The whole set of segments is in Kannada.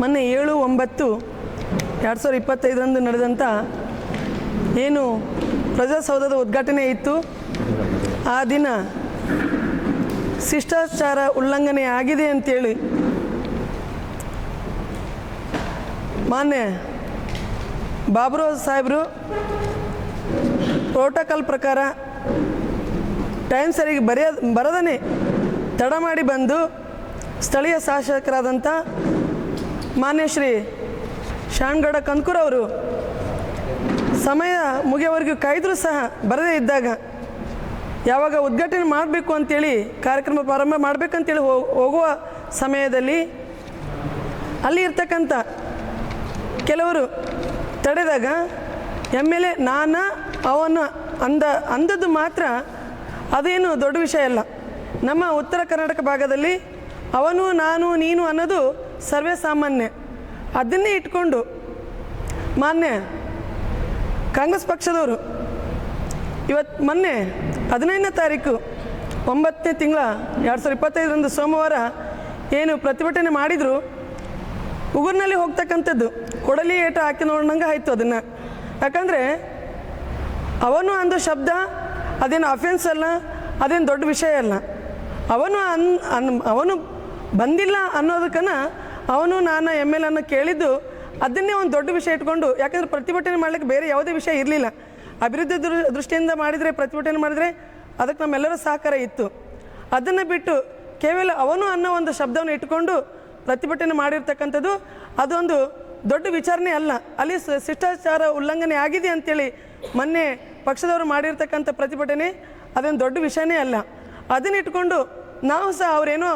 ಮೊನ್ನೆ ಏಳು ಒಂಬತ್ತು ಎರಡು ಸಾವಿರದ ಇಪ್ಪತ್ತೈದರಂದು ನಡೆದಂಥ ಏನು ಪ್ರಜಾಸೌಧದ ಉದ್ಘಾಟನೆ ಇತ್ತು. ಆ ದಿನ ಶಿಷ್ಟಾಚಾರ ಉಲ್ಲಂಘನೆ ಆಗಿದೆ ಅಂತೇಳಿ ಮಾನ್ಯ ಬಾಬ್ರೋಜ್ ಸಾಹೇಬರು ಪ್ರೋಟೋಕಾಲ್ ಪ್ರಕಾರ ಟೈಮ್ ಸರಿಗೆ ಬರೆಯ, ಬರದನೆ ತಡ ಮಾಡಿ ಬಂದು ಸ್ಥಳೀಯ ಶಾಸಕರಾದಂಥ ಮಾನ್ಯ ಶ್ರೀ ಶಾಣ್ಗೌಡ ಕಂಕೂರ್ ಅವರು ಸಮಯ ಮುಗಿಯವರೆಗೂ ಕಾಯ್ದರೂ ಸಹ ಬರದೇ ಇದ್ದಾಗ ಯಾವಾಗ ಉದ್ಘಾಟನೆ ಮಾಡಬೇಕು ಅಂತೇಳಿ ಕಾರ್ಯಕ್ರಮ ಪ್ರಾರಂಭ ಮಾಡಬೇಕಂತೇಳಿ ಹೋಗುವ ಸಮಯದಲ್ಲಿ ಅಲ್ಲಿ ಇರ್ತಕ್ಕಂಥ ಕೆಲವರು ತಡೆದಾಗ ಎಂ ಎಲ್ ಎ ನಾನು ಅವನ ಅಂದ, ಅಂದದ್ದು ಮಾತ್ರ ಅದೇನು ದೊಡ್ಡ ವಿಷಯ ಅಲ್ಲ. ನಮ್ಮ ಉತ್ತರ ಕರ್ನಾಟಕ ಭಾಗದಲ್ಲಿ ಅವನು, ನಾನು, ನೀನು ಅನ್ನೋದು ಸರ್ವೇ ಸಾಮಾನ್ಯ. ಅದನ್ನೇ ಇಟ್ಕೊಂಡು ಮಾನ್ಯ ಕಾಂಗ್ರೆಸ್ ಪಕ್ಷದವರು ಇವತ್ತು ಮೊನ್ನೆ ಹದಿನೈದನೇ ತಾರೀಕು ಒಂಬತ್ತನೇ ತಿಂಗಳ ಎರಡು ಸಾವಿರದ ಇಪ್ಪತ್ತೈದರಂದು ಸೋಮವಾರ ಏನು ಪ್ರತಿಭಟನೆ ಮಾಡಿದರು, ಉಗುರಿನಲ್ಲಿ ಹೋಗ್ತಕ್ಕಂಥದ್ದು, ಕೊಡಲಿ ಏಟ ಹಾಕಿ ನೋಡೋಣಂಗೆ ಆಯಿತು ಅದನ್ನು. ಯಾಕಂದರೆ ಅವನು ಅಂದು ಶಬ್ದ, ಅದೇನು ಅಫೆನ್ಸ್ ಅಲ್ಲ, ಅದೇನು ದೊಡ್ಡ ವಿಷಯ ಅಲ್ಲ. ಅವನು ಅನ್ ಅನ್ ಅವನು ಬಂದಿಲ್ಲ ಅನ್ನೋದಕ್ಕನ ಅವನು ನಾನು ಎಂ ಎಲ್ ಅನ್ನು ಕೇಳಿದ್ದು ಅದನ್ನೇ ಒಂದು ದೊಡ್ಡ ವಿಷಯ ಇಟ್ಕೊಂಡು, ಯಾಕಂದರೆ ಪ್ರತಿಭಟನೆ ಮಾಡಲಿಕ್ಕೆ ಬೇರೆ ಯಾವುದೇ ವಿಷಯ ಇರಲಿಲ್ಲ. ಅಭಿವೃದ್ಧಿ ದೃಷ್ಟಿಯಿಂದ ಮಾಡಿದರೆ ಪ್ರತಿಭಟನೆ ಮಾಡಿದರೆ ಅದಕ್ಕೆ ನಮ್ಮೆಲ್ಲರ ಸಹಕಾರ ಇತ್ತು. ಅದನ್ನು ಬಿಟ್ಟು ಕೇವಲ ಅವನು ಅನ್ನೋ ಒಂದು ಶಬ್ದವನ್ನು ಇಟ್ಕೊಂಡು ಪ್ರತಿಭಟನೆ ಮಾಡಿರ್ತಕ್ಕಂಥದ್ದು ಅದೊಂದು ದೊಡ್ಡ ವಿಚಾರಣೆ ಅಲ್ಲ. ಅಲ್ಲಿ ಶಿಷ್ಟಾಚಾರ ಉಲ್ಲಂಘನೆ ಆಗಿದೆ ಅಂತೇಳಿ ಮೊನ್ನೆ ಪಕ್ಷದವರು ಮಾಡಿರ್ತಕ್ಕಂಥ ಪ್ರತಿಭಟನೆ ಅದೊಂದು ದೊಡ್ಡ ವಿಷಯನೇ ಅಲ್ಲ. ಅದನ್ನ ಇಟ್ಕೊಂಡು ನಾವು ಸಹ ಅವರೇನೋ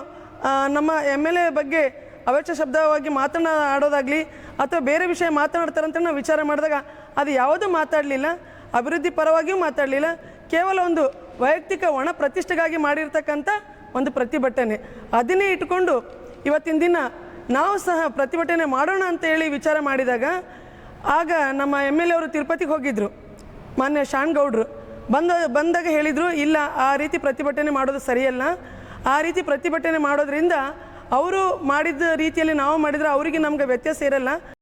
ನಮ್ಮ ಎಂ ಎಲ್ ಎ ಬಗ್ಗೆ ಅವೆಚ್ಚ ಶಬ್ದವಾಗಿ ಮಾತನಾಡೋದಾಗಲಿ ಅಥವಾ ಬೇರೆ ವಿಷಯ ಮಾತನಾಡ್ತಾರಂತ ನಾವು ವಿಚಾರ ಮಾಡಿದಾಗ ಅದು ಯಾವುದೂ ಮಾತಾಡಲಿಲ್ಲ, ಅಭಿವೃದ್ಧಿ ಪರವಾಗಿಯೂ ಮಾತಾಡಲಿಲ್ಲ, ಕೇವಲ ಒಂದು ವೈಯಕ್ತಿಕ ಒಣ ಪ್ರತಿಷ್ಠೆಗಾಗಿ ಮಾಡಿರ್ತಕ್ಕಂಥ ಒಂದು ಪ್ರತಿಭಟನೆ. ಅದನ್ನೇ ಇಟ್ಕೊಂಡು ಇವತ್ತಿನ ದಿನ ನಾವು ಸಹ ಪ್ರತಿಭಟನೆ ಮಾಡೋಣ ಅಂತ ಹೇಳಿ ವಿಚಾರ ಮಾಡಿದಾಗ ಆಗ ನಮ್ಮ ಎಂ ಎಲ್ ಎ ಅವರು ತಿರುಪತಿಗೆ ಹೋಗಿದ್ದರು ಮಾನ್ಯ ಶಾಣ್ಗೌಡ್ರು ಬಂದ, ಬಂದಾಗ ಹೇಳಿದರು, ಇಲ್ಲ, ಆ ರೀತಿ ಪ್ರತಿಭಟನೆ ಮಾಡೋದು ಸರಿಯಲ್ಲ. ಆ ರೀತಿ ಪ್ರತಿಭಟನೆ ಮಾಡೋದ್ರಿಂದ ಅವರು ಮಾಡಿದ ರೀತಿಯಲ್ಲಿ ನಾವು ಮಾಡಿದರೆ ಅವರಿಗೆ ನಮ್ಗೆ ವ್ಯತ್ಯಾಸ ಇರಲ್ಲ.